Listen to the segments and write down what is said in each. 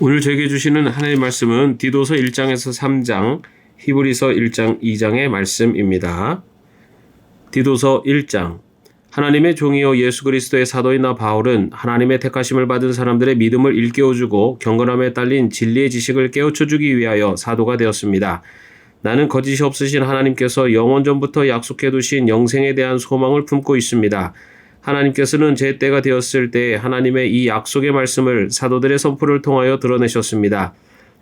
오늘 저에게 주시는 하나님의 말씀은 디도서 1장에서 3장, 히브리서 1장 2장의 말씀입니다. 디도서 1장 하나님의 종이요 예수 그리스도의 사도인 나 바울은 하나님의 택하심을 받은 사람들의 믿음을 일깨워주고 경건함에 딸린 진리의 지식을 깨우쳐주기 위하여 사도가 되었습니다. 나는 거짓이 없으신 하나님께서 영원 전부터 약속해 두신 영생에 대한 소망을 품고 있습니다. 하나님께서는 제 때가 되었을 때 하나님의 이 약속의 말씀을 사도들의 선포를 통하여 드러내셨습니다.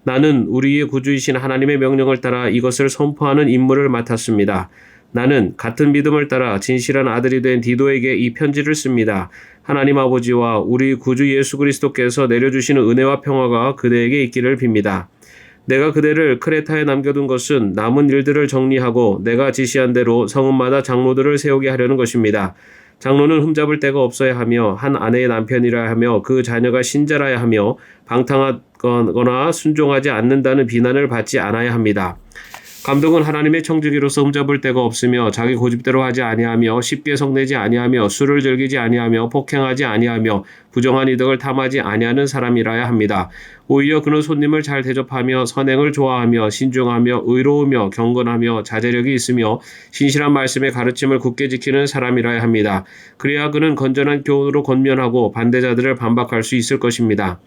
나는 우리의 구주이신 하나님의 명령을 따라 이것을 선포하는 임무를 맡았습니다. 나는 같은 믿음을 따라 진실한 아들이 된 디도에게 이 편지를 씁니다. 하나님 아버지와 우리 구주 예수 그리스도께서 내려주시는 은혜와 평화가 그대에게 있기를 빕니다. 내가 그대를 크레타에 남겨둔 것은 남은 일들을 정리하고 내가 지시한 대로 성읍마다 장로들을 세우게 하려는 것입니다. 장로는 흠잡을 데가 없어야 하며 한 아내의 남편이라 하며 그 자녀가 신자라야 하며 방탕하거나 순종하지 않는다는 비난을 받지 않아야 합니다. 감독은 하나님의 청지기로서 흠잡을 데가 없으며 자기 고집대로 하지 아니하며 쉽게 성내지 아니하며 술을 즐기지 아니하며 폭행하지 아니하며 부정한 이득을 탐하지 아니하는 사람이라야 합니다. 오히려 그는 손님을 잘 대접하며 선행을 좋아하며 신중하며 의로우며 경건하며 자제력이 있으며 신실한 말씀의 가르침을 굳게 지키는 사람이라야 합니다. 그래야 그는 건전한 교훈으로 권면하고 반대자들을 반박할 수 있을 것입니다.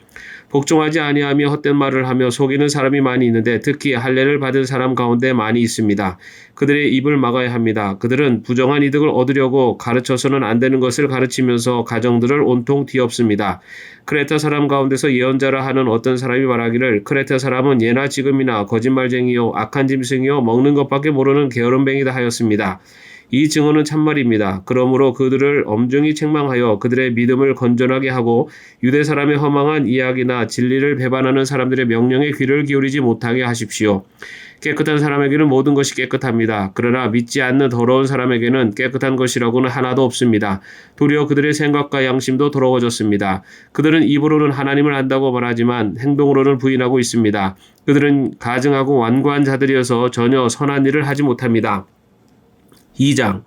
복종하지 아니하며 헛된 말을 하며 속이는 사람이 많이 있는데 특히 할례를 받은 사람 가운데 많이 있습니다. 그들의 입을 막아야 합니다. 그들은 부정한 이득을 얻으려고 가르쳐서는 안 되는 것을 가르치면서 가정들을 온통 뒤엎습니다. 크레타 사람 가운데서 예언자라 하는 어떤 사람이 말하기를 크레타 사람은 예나 지금이나 거짓말쟁이요 악한 짐승이요 먹는 것밖에 모르는 게으름뱅이다 하였습니다. 이 증언은 참말입니다. 그러므로 그들을 엄중히 책망하여 그들의 믿음을 건전하게 하고 유대 사람의 허망한 이야기나 진리를 배반하는 사람들의 명령에 귀를 기울이지 못하게 하십시오. 깨끗한 사람에게는 모든 것이 깨끗합니다. 그러나 믿지 않는 더러운 사람에게는 깨끗한 것이라고는 하나도 없습니다. 도리어 그들의 생각과 양심도 더러워졌습니다. 그들은 입으로는 하나님을 안다고 말하지만 행동으로는 부인하고 있습니다. 그들은 가증하고 완고한 자들이어서 전혀 선한 일을 하지 못합니다. 2장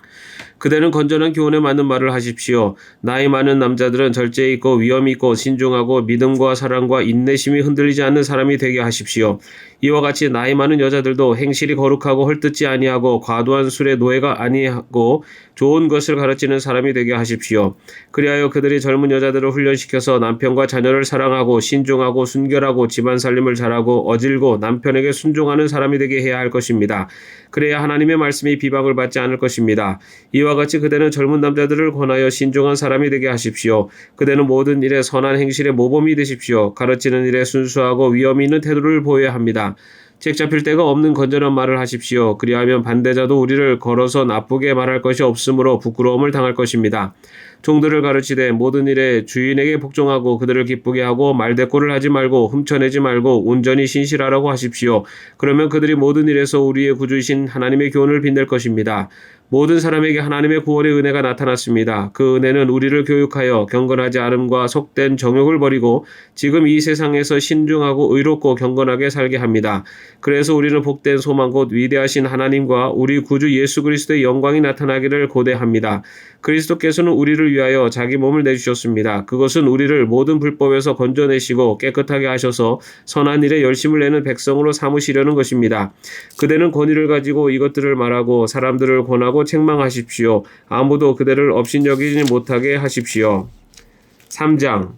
그대는 건전한 교훈에 맞는 말을 하십시오. 나이 많은 남자들은 절제 있고 위험 있고 신중하고 믿음과 사랑과 인내심이 흔들리지 않는 사람이 되게 하십시오. 이와 같이 나이 많은 여자들도 행실이 거룩하고 헐뜯지 아니하고 과도한 술의 노예가 아니하고 좋은 것을 가르치는 사람이 되게 하십시오. 그리하여 그들이 젊은 여자들을 훈련시켜서 남편과 자녀를 사랑하고 신중하고 순결하고 집안 살림을 잘하고 어질고 남편에게 순종하는 사람이 되게 해야 할 것입니다. 그래야 하나님의 말씀이 비방을 받지 않을 것입니다. 이와 같이 그대는 젊은 남자들을 권하여 신중한 사람이 되게 하십시오. 그대는 모든 일에 선한 행실의 모범이 되십시오. 가르치는 일에 순수하고 위험 있는 태도를 보여야 합니다. 책 잡힐 데가 없는 건전한 말을 하십시오. 그리하면 반대자도 우리를 걸어서 나쁘게 말할 것이 없으므로 부끄러움을 당할 것입니다. 종들을 가르치되 모든 일에 주인에게 복종하고 그들을 기쁘게 하고 말대꾸를 하지 말고 훔쳐내지 말고 온전히 신실하라고 하십시오. 그러면 그들이 모든 일에서 우리의 구주이신 하나님의 교훈을 빛낼 것입니다. 모든 사람에게 하나님의 구원의 은혜가 나타났습니다. 그 은혜는 우리를 교육하여 경건하지 않음과 속된 정욕을 버리고 지금 이 세상에서 신중하고 의롭고 경건하게 살게 합니다. 그래서 우리는 복된 소망 곧 위대하신 하나님과 우리 구주 예수 그리스도의 영광이 나타나기를 고대합니다. 그리스도께서는 우리를 위하여 자기 몸을 내주셨습니다. 그것은 우리를 모든 불법에서 건져내시고 깨끗하게 하셔서 선한 일에 열심을 내는 백성으로 삼으시려는 것입니다. 그대는 권위를 가지고 이것들을 말하고 사람들을 권하고 책망하십시오. 아무도 그대를 업신여기지 못하게 하십시오. 3장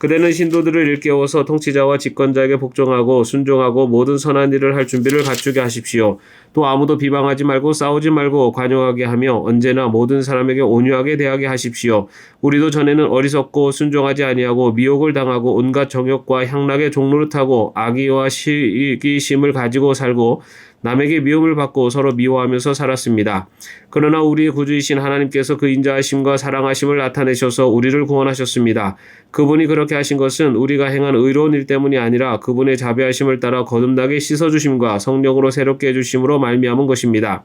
그대는 신도들을 일깨워서 통치자와 집권자에게 복종하고 순종하고 모든 선한 일을 할 준비를 갖추게 하십시오. 또 아무도 비방하지 말고 싸우지 말고 관용하게 하며 언제나 모든 사람에게 온유하게 대하게 하십시오. 우리도 전에는 어리석고 순종하지 아니하고 미혹을 당하고 온갖 정욕과 향락의 종로를 타고 악의와 시기심을 가지고 살고 남에게 미움을 받고 서로 미워하면서 살았습니다. 그러나 우리의 구주이신 하나님께서 그 인자하심과 사랑하심을 나타내셔서 우리를 구원하셨습니다. 그분이 그렇게 하신 것은 우리가 행한 의로운 일 때문이 아니라 그분의 자비하심을 따라 거듭나게 씻어주심과 성령으로 새롭게 해주심으로 말미암은 것입니다.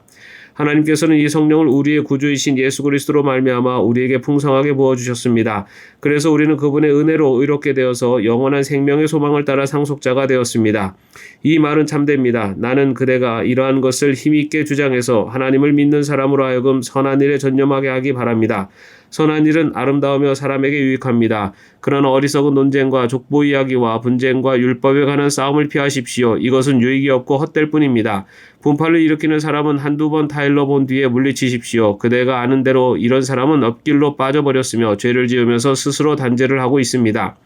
하나님께서는 이 성령을 우리의 구주이신 예수 그리스도로 말미암아 우리에게 풍성하게 부어 주셨습니다. 그래서 우리는 그분의 은혜로 의롭게 되어서 영원한 생명의 소망을 따라 상속자가 되었습니다. 이 말은 참됩니다. 나는 그대가 이러한 것을 힘있게 주장해서 하나님을 믿는 사람으로 하여금 선한 일에 전념하게 하기 바랍니다. 선한 일은 아름다우며 사람에게 유익합니다. 그러나 어리석은 논쟁과 족보 이야기와 분쟁과 율법에 관한 싸움을 피하십시오. 이것은 유익이 없고 헛될 뿐입니다. 분파를 일으키는 사람은 한두 번 타일러 본 뒤에 물리치십시오. 그대가 아는 대로 이런 사람은 엎길로 빠져버렸으며 죄를 지으면서 스스로 단죄를 하고 있습니다.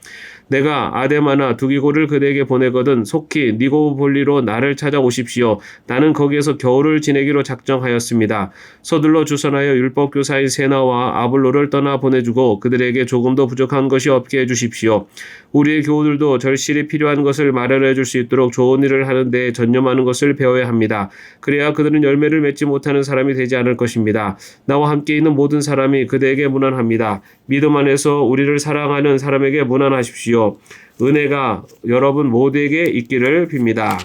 내가 아데마나 두기고를 그대에게 보내거든 속히 니고볼리로 나를 찾아오십시오. 나는 거기에서 겨울을 지내기로 작정하였습니다. 서둘러 주선하여 율법 교사인 세나와 아블로를 떠나 보내주고 그들에게 조금도 부족한 것이 없게 해주십시오. 우리의 교우들도 절실히 필요한 것을 마련해 줄 수 있도록 좋은 일을 하는 데 전념하는 것을 배워야 합니다. 그래야 그들은 열매를 맺지 못하는 사람이 되지 않을 것입니다. 나와 함께 있는 모든 사람이 그대에게 무난합니다. 믿음 안에서 우리를 사랑하는 사람에게 무난하십시오. 은혜가 여러분 모두에게 있기를 빕니다.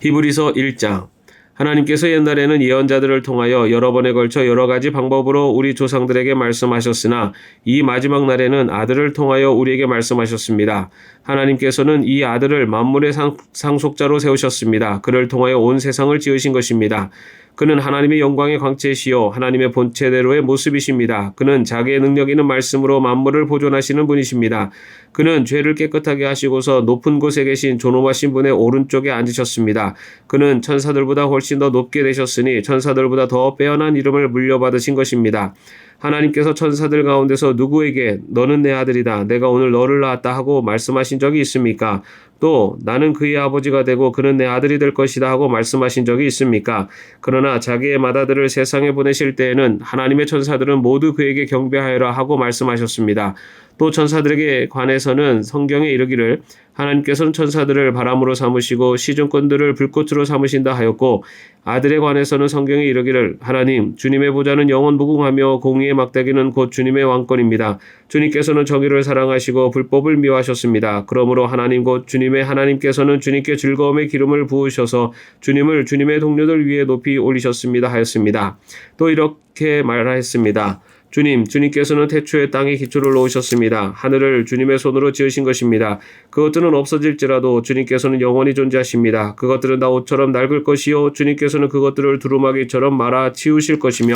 히브리서 1장 하나님께서 옛날에는 예언자들을 통하여 여러 번에 걸쳐 여러 가지 방법으로 우리 조상들에게 말씀하셨으나 이 마지막 날에는 아들을 통하여 우리에게 말씀하셨습니다. 하나님께서는 이 아들을 만물의 상, 상속자로 세우셨습니다. 그를 통하여 온 세상을 지으신 것입니다. 그는 하나님의 영광의 광채시요 하나님의 본체대로의 모습이십니다. 그는 자기의 능력 있는 말씀으로 만물을 보존하시는 분이십니다. 그는 죄를 깨끗하게 하시고서 높은 곳에 계신 존엄하신 분의 오른쪽에 앉으셨습니다. 그는 천사들보다 훨씬 더 높게 되셨으니 천사들보다 더 빼어난 이름을 물려받으신 것입니다. 하나님께서 천사들 가운데서 누구에게 너는 내 아들이다. 내가 오늘 너를 낳았다 하고 말씀하신 적이 있습니까? 또 나는 그의 아버지가 되고 그는 내 아들이 될 것이다 하고 말씀하신 적이 있습니까? 그러나 자기의 맏아들을 세상에 보내실 때에는 하나님의 천사들은 모두 그에게 경배하여라 하고 말씀하셨습니다. 또 천사들에게 관해서는 성경에 이르기를 하나님께서는 천사들을 바람으로 삼으시고 시중권들을 불꽃으로 삼으신다 하였고 아들에 관해서는 성경에 이르기를 하나님 주님의 보좌는 영원 무궁하며 공의의 막대기는 곧 주님의 왕권입니다. 주님께서는 정의를 사랑하시고 불법을 미워하셨습니다. 그러므로 하나님 곧 주님의 하나님께서는 주님께 즐거움의 기름을 부으셔서 주님을 주님의 동료들 위에 높이 올리셨습니다 하였습니다. 또 이렇게 말하였습니다. 주님, 주님께서는 태초에 땅에 기초를 놓으셨습니다. 하늘을 주님의 손으로 지으신 것입니다. 그것들은 없어질지라도 주님께서는 영원히 존재하십니다. 그것들은 다 옷처럼 낡을 것이요. 주님께서는 그것들을 두루마기처럼 말아 치우실 것이며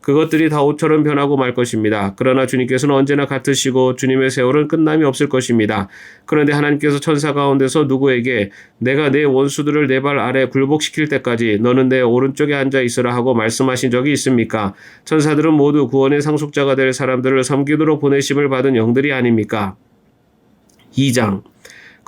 그것들이 다 옷처럼 변하고 말 것입니다. 그러나 주님께서는 언제나 같으시고 주님의 세월은 끝남이 없을 것입니다. 그런데 하나님께서 천사 가운데서 누구에게 내가 내 원수들을 내 발 아래 굴복시킬 때까지 너는 내 오른쪽에 앉아 있으라 하고 말씀하신 적이 있습니까? 천사들은 모두 구원의 상속자가 될 사람들을 섬기도록 보내심을 받은 영들이 아닙니까? 2장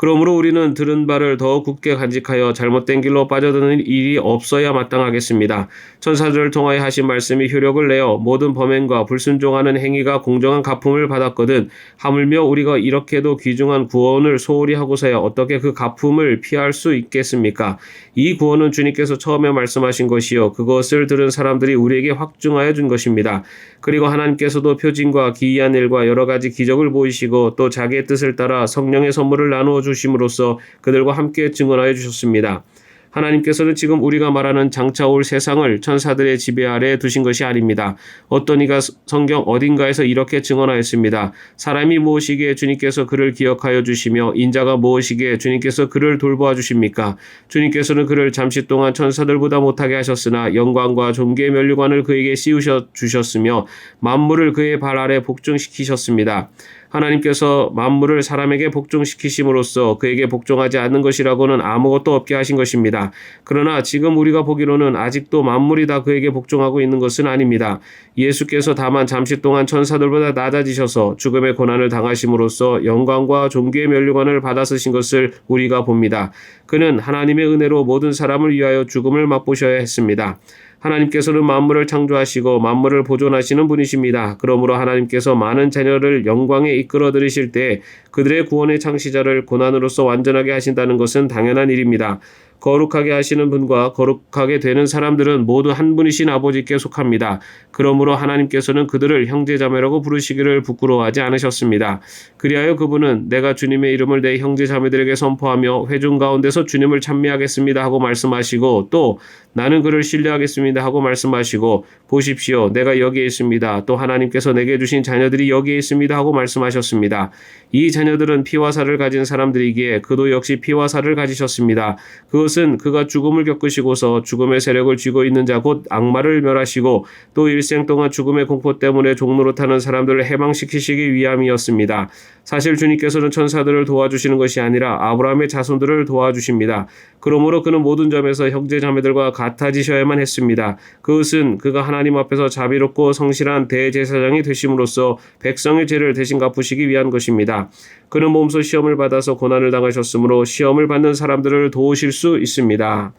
그러므로 우리는 들은 바를 더 굳게 간직하여 잘못된 길로 빠져드는 일이 없어야 마땅하겠습니다. 천사들을 통하여 하신 말씀이 효력을 내어 모든 범행과 불순종하는 행위가 공정한 갚음을 받았거든 하물며 우리가 이렇게도 귀중한 구원을 소홀히 하고서야 어떻게 그 갚음을 피할 수 있겠습니까? 이 구원은 주님께서 처음에 말씀하신 것이요 그것을 들은 사람들이 우리에게 확증하여 준 것입니다. 그리고 하나님께서도 표징과 기이한 일과 여러 가지 기적을 보이시고 또 자기의 뜻을 따라 성령의 선물을 나누어 주 심으로써 그들과 함께 증언하여 주셨습니다. 하나님께서는 지금 우리가 말하는 장차 올 세상을 천사들의 지배 아래 두신 것이 아닙니다. 어떤 이가 성경 어딘가에서 이렇게 증언하였습니다. 사람이 무엇이기에 주님께서 그를 기억하여 주시며 인자가 무엇이기에 주님께서 그를 돌보아 주십니까? 주님께서는 그를 잠시 동안 천사들보다 못하게 하셨으나 영광과 존귀의 면류관을 그에게 씌우셔 주셨으며 만물을 그의 발 아래 복종시키셨습니다. 하나님께서 만물을 사람에게 복종시키심으로써 그에게 복종하지 않는 것이라고는 아무것도 없게 하신 것입니다. 그러나 지금 우리가 보기로는 아직도 만물이 다 그에게 복종하고 있는 것은 아닙니다. 예수께서 다만 잠시 동안 천사들보다 낮아지셔서 죽음의 고난을 당하심으로써 영광과 존귀의 면류관을 받아 쓰신 것을 우리가 봅니다. 그는 하나님의 은혜로 모든 사람을 위하여 죽음을 맛보셔야 했습니다. 하나님께서는 만물을 창조하시고 만물을 보존하시는 분이십니다. 그러므로 하나님께서 많은 자녀를 영광에 이끌어 들이실 때 그들의 구원의 창시자를 고난으로서 완전하게 하신다는 것은 당연한 일입니다. 거룩하게 하시는 분과 거룩하게 되는 사람들은 모두 한 분이신 아버지께 속합니다. 그러므로 하나님께서는 그들을 형제자매라고 부르시기를 부끄러워하지 않으셨습니다. 그리하여 그분은 내가 주님의 이름을 내 형제자매들에게 선포하며 회중 가운데서 주님을 찬미하겠습니다 하고 말씀하시고 또 나는 그를 신뢰하겠습니다 하고 말씀하시고 보십시오 내가 여기에 있습니다. 또 하나님께서 내게 주신 자녀들이 여기에 있습니다 하고 말씀하셨습니다. 이 자녀들은 피와 살을 가진 사람들이기에 그도 역시 피와 살을 가지셨습니다. 그것은 그것은 그가 죽음을 겪으시고서 죽음의 세력을 쥐고 있는 자 곧 악마를 멸하시고 또 일생 동안 죽음의 공포 때문에 종로로 타는 사람들을 해방시키시기 위함이었습니다. 사실 주님께서는 천사들을 도와주시는 것이 아니라 아브라함의 자손들을 도와주십니다. 그러므로 그는 모든 점에서 형제 자매들과 같아지셔야만 했습니다. 그것은 그가 하나님 앞에서 자비롭고 성실한 대제사장이 되심으로써 백성의 죄를 대신 갚으시기 위한 것입니다. 그는 몸소 시험을 받아서 고난을 당하셨으므로 시험을 받는 사람들을 도우실 수 있습니다.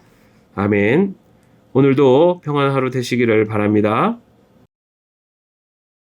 아멘. 오늘도 평안한 하루 되시기를 바랍니다.